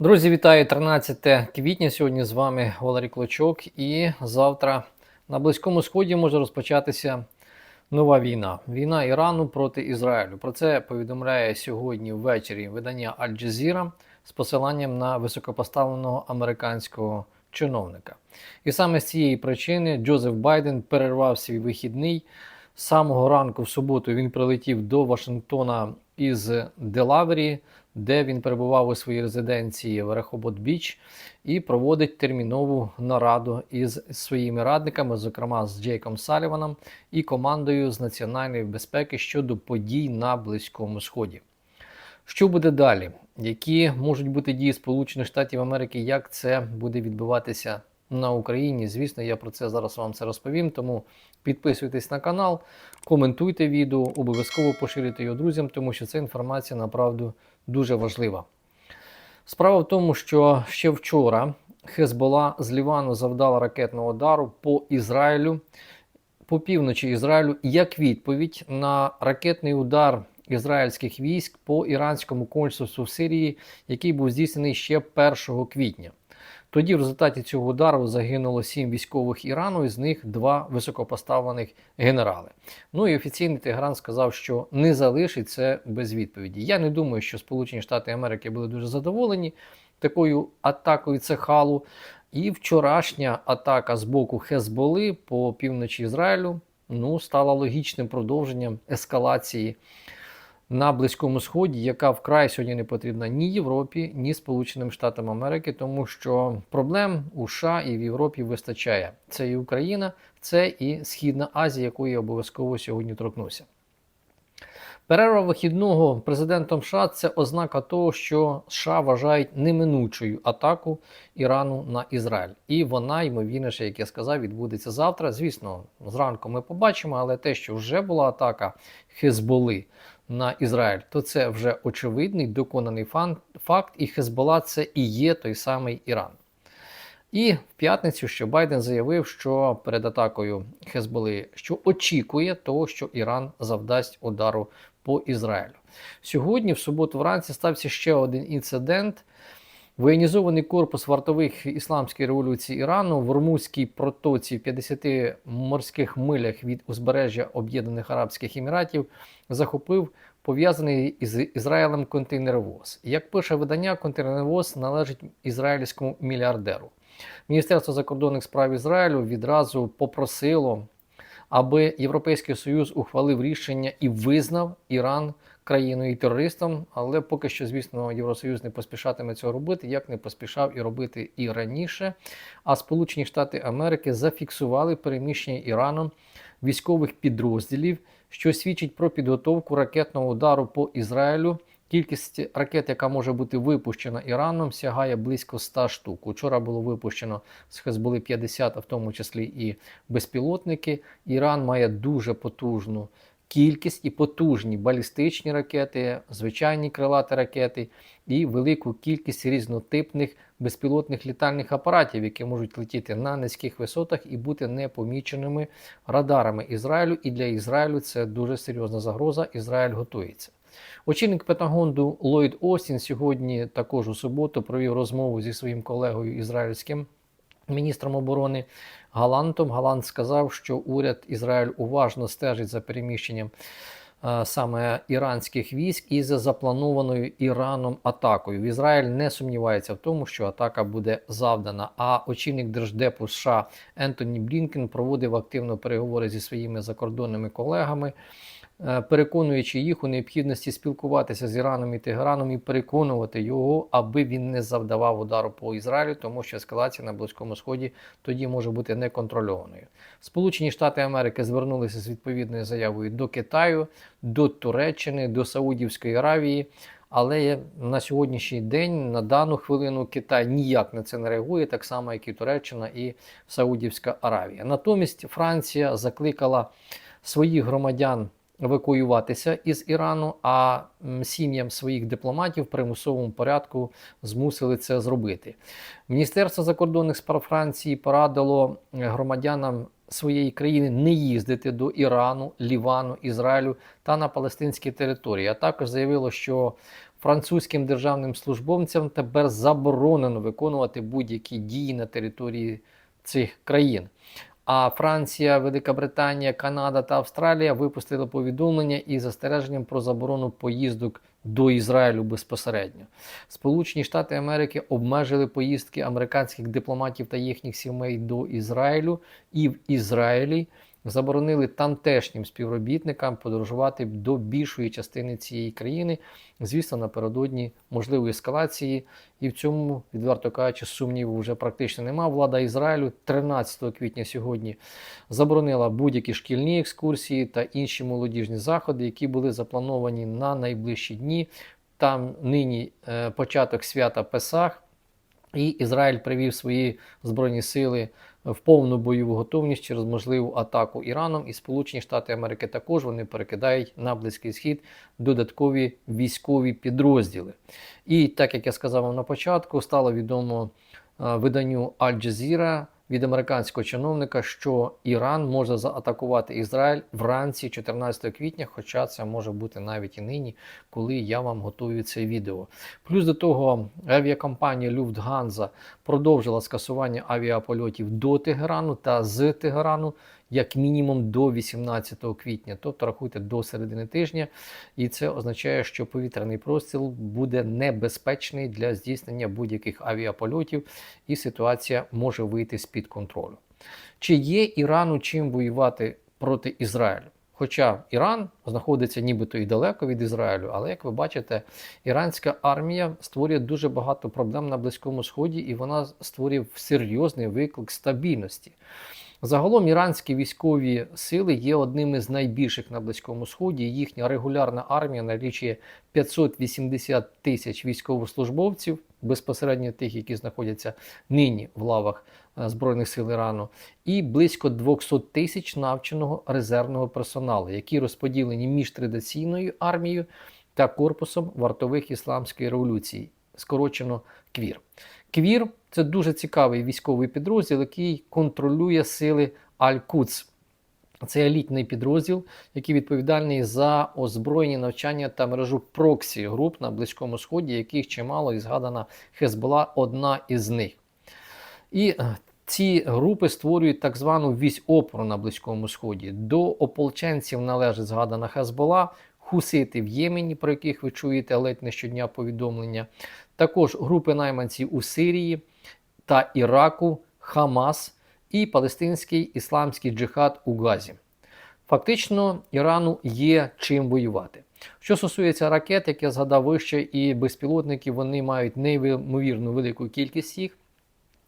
Друзі, вітаю 13 квітня. Сьогодні з вами Валерій Клочок. І завтра на Близькому Сході може розпочатися нова війна. Війна Ірану проти Ізраїлю. Про це повідомляє сьогодні ввечері видання Аль-Джазіра з посиланням на високопоставленого американського чиновника. І саме з цієї причини Джозеф Байден перервав свій вихідний. З самого ранку в суботу він прилетів до Вашингтона із Делавері, де він перебував у своїй резиденції в Рехобот Біч, і проводить термінову нараду із своїми радниками, зокрема з Джейком Саліваном і командою з національної безпеки щодо подій на Близькому Сході. Що буде далі? Які можуть бути дії Сполучених Штатів Америки? Як це буде відбуватися на Україні? Звісно, я про це зараз вам це розповім. Тому підписуйтесь на канал, коментуйте відео, обов'язково поширюйте його друзям, тому що ця інформація направду дуже важлива. Справа в тому, що ще вчора Хезбола з Лівану завдала ракетного удару по Ізраїлю, по півночі Ізраїлю, як відповідь на ракетний удар ізраїльських військ по іранському консульству в Сирії, який був здійснений ще 1 квітня. Тоді в результаті цього удару загинуло сім військових Ірану, із них два високопоставлених генерали. Ну і офіційний Тегран сказав, що не залишить це без відповіді. Я не думаю, що Сполучені Штати Америки були дуже задоволені такою атакою цехалу. І вчорашня атака з боку Хезболи по півночі Ізраїлю ну, стала логічним продовженням ескалації на Близькому Сході, яка вкрай сьогодні не потрібна ні Європі, ні Сполученим Штатам Америки, тому що проблем у США і в Європі вистачає. Це і Україна, це і Східна Азія, якої я обов'язково сьогодні торкнуся. Перерва вихідного президентом США це ознака того, що США вважають неминучою атаку Ірану на Ізраїль. І вона, ймовірніше, як я сказав, відбудеться завтра. Звісно, зранку ми побачимо, але те, що вже була атака Хезболи на Ізраїль, то це вже очевидний доконаний факт, і Хезбола це і є той самий Іран. І в п'ятницю ще Байден заявив, що перед атакою Хезболи що очікує того, що Іран завдасть удару по Ізраїлю. Сьогодні, в суботу, вранці, стався ще один інцидент. Воєнізований корпус вартових ісламської революції Ірану в Ормузькій протоці в 50 морських милях від узбережжя Об'єднаних Арабських Еміратів захопив пов'язаний із Ізраїлем контейнеровоз. Як пише видання, контейнеровоз належить ізраїльському мільярдеру. Міністерство закордонних справ Ізраїлю відразу попросило, аби Європейський Союз ухвалив рішення і визнав Іран країною і терористом. Але поки що, звісно, Євросоюз не поспішатиме цього робити, як не поспішав і робити і раніше. А Сполучені Штати Америки зафіксували переміщення Іраном військових підрозділів, що свідчить про підготовку ракетного удару по Ізраїлю. Кількість ракет, яка може бути випущена Іраном, сягає близько 100 штук. Учора було випущено з Хезболи 50, а в тому числі і безпілотники. Іран має дуже потужну кількість і потужні балістичні ракети, звичайні крилаті ракети і велику кількість різнотипних безпілотних літальних апаратів, які можуть летіти на низьких висотах і бути непоміченими радарами Ізраїлю. І для Ізраїлю це дуже серйозна загроза. Ізраїль готується. Очільник Пентагонду Ллойд Остін сьогодні також у суботу провів розмову зі своїм колегою ізраїльським міністром оборони Галантом. Галант сказав, що уряд Ізраїль уважно стежить за переміщенням саме іранських військ і за запланованою Іраном атакою. В Ізраїль не сумнівається в тому, що атака буде завдана. А очільник держдепу США Ентоні Блінкен проводив активно переговори зі своїми закордонними колегами. Е, переконуючи їх у необхідності спілкуватися з Іраном і Тегераном і переконувати його, аби він не завдавав удару по Ізраїлю, тому що ескалація на Близькому Сході тоді може бути неконтрольованою. Сполучені Штати Америки звернулися з відповідною заявою до Китаю, до Туреччини, до Саудівської Аравії. Але на сьогоднішній день, на дану хвилину, Китай ніяк на це не реагує, так само, як і Туреччина і Саудівська Аравія. Натомість Франція закликала своїх громадян евакуюватися із Ірану, а сім'ям своїх дипломатів в примусовому порядку змусили це зробити. Міністерство закордонних справ Франції порадило громадянам своєї країни не їздити до Ірану, Лівану, Ізраїлю та на палестинські території. А також заявило, що французьким державним службовцям тепер заборонено виконувати будь-які дії на території цих країн. А Франція, Велика Британія, Канада та Австралія випустили повідомлення із застереженням про заборону поїздок до Ізраїлю безпосередньо. Сполучені Штати Америки обмежили поїздки американських дипломатів та їхніх сімей до Ізраїлю і в Ізраїлі заборонили тамтешнім співробітникам подорожувати до більшої частини цієї країни, звісно, напередодні можливої ескалації. І в цьому, відверто кажучи, сумніву вже практично нема. Влада Ізраїлю 13 квітня сьогодні заборонила будь-які шкільні екскурсії та інші молодіжні заходи, які були заплановані на найближчі дні. Там нині е, початок свята Песах. І Ізраїль привів свої збройні сили в повну бойову готовність через можливу атаку Іраном. І Сполучені Штати Америки також вони перекидають на Близький Схід додаткові військові підрозділи. І так як я сказав вам на початку, стало відомо е, виданню Jazeera від американського чиновника, що Іран може заатакувати Ізраїль вранці 14 квітня, хоча це може бути навіть і нині, коли я вам готую це відео. Плюс до того, авіакомпанія Люфтганза продовжила скасування авіапольотів до Тегерану та з Тегерану. Як мінімум до 18 квітня, тобто рахуйте до середини тижня, і це означає, що повітряний простір буде небезпечний для здійснення будь-яких авіапольотів, і ситуація може вийти з-під контролю. Чи є Ірану чим воювати проти Ізраїлю? Хоча Іран знаходиться нібито і далеко від Ізраїлю, але як ви бачите, іранська армія створює дуже багато проблем на Близькому Сході, і вона створює серйозний виклик стабільності. Загалом іранські військові сили є одними з найбільших на Близькому Сході. Їхня регулярна армія налічує 580 тисяч військовослужбовців, безпосередньо тих, які знаходяться нині в лавах е, Збройних сил Ірану, і близько 200 тисяч навченого резервного персоналу, які розподілені між традиційною армією та корпусом вартових ісламської революції, скорочено КВІР. КВІР це дуже цікавий військовий підрозділ, який контролює сили Аль-Куц. Це елітний підрозділ, який відповідальний за озброєння навчання та мережу проксі груп на Близькому Сході, яких чимало і згадана Хезбола одна із них. І е, ці групи створюють так звану вісь опору на Близькому Сході. До ополченців належить згадана Хезбола, хусити в Ємені, про яких ви чуєте ледь не щодня повідомлення. Також групи найманців у Сирії та Іраку, Хамас і Палестинський ісламський джихад у Газі. Фактично, Ірану є чим воювати. Що стосується ракет, як я згадав вище, і безпілотників, вони мають неймовірну велику кількість їх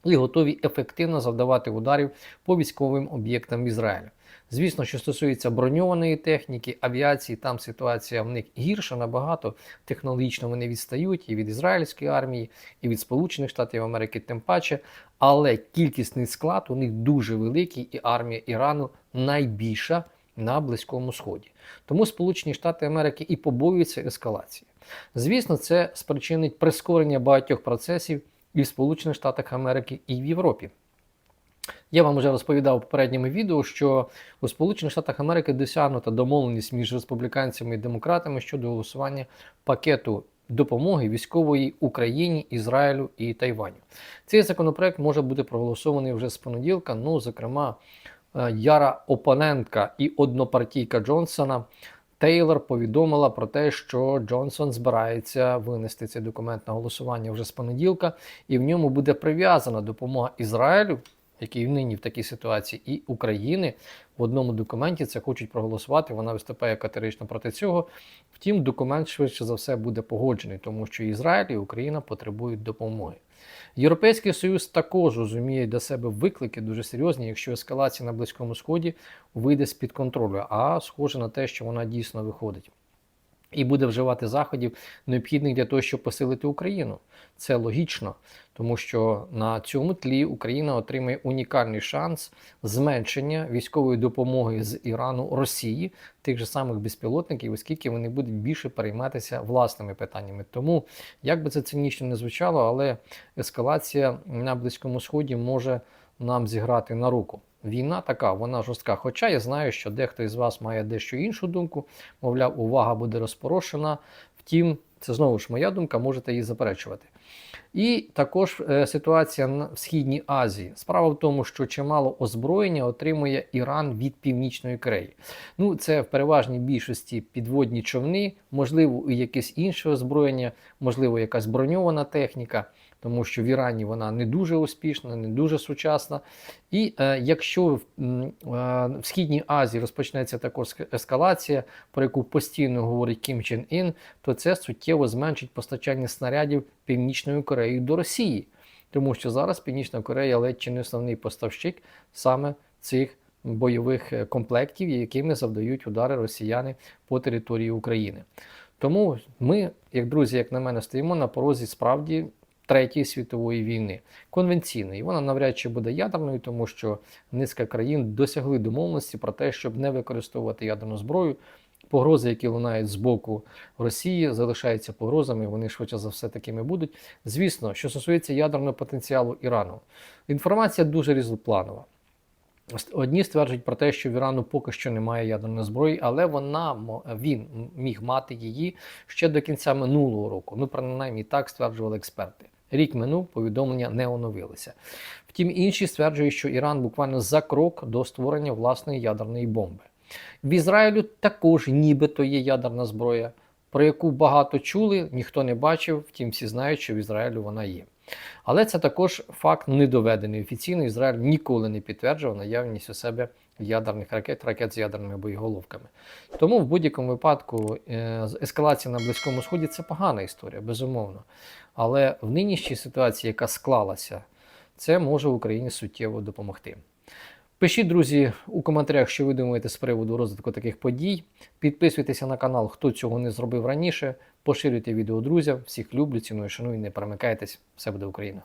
і готові ефективно завдавати ударів по військовим об'єктам Ізраїлю. Звісно, що стосується броньованої техніки, авіації, там ситуація в них гірша набагато. Технологічно вони відстають і від ізраїльської армії, і від Сполучених Штатів Америки, тим паче. Але кількісний склад у них дуже великий, і армія Ірану найбільша на Близькому Сході. Тому Сполучені Штати Америки і побоюються ескалації. Звісно, це спричинить прискорення багатьох процесів і в Сполучених Штатах Америки, і в Європі. Я вам вже розповідав у попередньому відео, що у Сполучених Штатах Америки досягнута домовленість між республіканцями і демократами щодо голосування пакету допомоги військової Україні, Ізраїлю і Тайваню. Цей законопроект може бути проголосований вже з понеділка. Ну, зокрема, е, Яра опонентка і однопартійка Джонсона. Тейлор повідомила про те, що Джонсон збирається винести цей документ на голосування вже з понеділка, і в ньому буде прив'язана допомога Ізраїлю який нині в такій ситуації, і України в одному документі це хочуть проголосувати. Вона виступає категорично проти цього. Втім, документ швидше за все буде погоджений, тому що Ізраїль і Україна потребують допомоги. Європейський Союз також розуміє для себе виклики дуже серйозні, якщо ескалація на Близькому Сході вийде з під контролю, а схоже на те, що вона дійсно виходить. І буде вживати заходів, необхідних для того, щоб посилити Україну. Це логічно, тому що на цьому тлі Україна отримає унікальний шанс зменшення військової допомоги з Ірану Росії, тих же самих безпілотників, оскільки вони будуть більше перейматися власними питаннями. Тому, як би це цинічно не звучало, але ескалація на Близькому Сході може нам зіграти на руку. Війна така, вона жорстка. Хоча я знаю, що дехто із вас має дещо іншу думку, мовляв, увага буде розпорошена. Втім, Це знову ж моя думка, можете її заперечувати. І також е, ситуація в Східній Азії. Справа в тому, що чимало озброєння отримує Іран від Північної Кореї. Ну, це в переважній більшості підводні човни, можливо, і якесь інше озброєння, можливо, якась броньована техніка, тому що в Ірані вона не дуже успішна, не дуже сучасна. І е, якщо в, е, в Східній Азії розпочнеться також ескалація, про яку постійно говорить Кім Чен Ін, то це суттєво зменшить постачання снарядів Північною Кореєю до Росії. Тому що зараз Північна Корея ледь чи не основний поставщик саме цих бойових е, комплектів, якими завдають удари росіяни по території України. Тому ми, як друзі, як на мене, стоїмо на порозі справді Третьої світової війни, конвенційної. Вона навряд чи буде ядерною, тому що низка країн досягли домовленості про те, щоб не використовувати ядерну зброю. Погрози, які лунають з боку Росії, залишаються погрозами, вони швидше за все такими будуть. Звісно, що стосується ядерного потенціалу Ірану, інформація дуже різнопланова. Одні стверджують про те, що в Ірану поки що немає ядерної зброї, але вона він міг мати її ще до кінця минулого року. Ну, принаймні так стверджували експерти. Рік минув, повідомлення не оновилися. Втім, інші стверджують, що Іран буквально за крок до створення власної ядерної бомби. В Ізраїлю також нібито є ядерна зброя, про яку багато чули, ніхто не бачив, втім всі знають, що в Ізраїлю вона є. Але це також факт недоведений офіційно. Ізраїль ніколи не підтверджував наявність у себе ядерних ракет, ракет з ядерними боєголовками. Тому в будь-якому випадку е, ескалація на Близькому Сході це погана історія, безумовно. Але в нинішній ситуації, яка склалася, це може Україні суттєво допомогти. Пишіть, друзі, у коментарях, що ви думаєте з приводу розвитку таких подій. Підписуйтеся на канал, хто цього не зробив раніше. Поширюйте відео друзям. Всіх люблю, ціную, шаную, не перемикайтесь. Все буде Україна!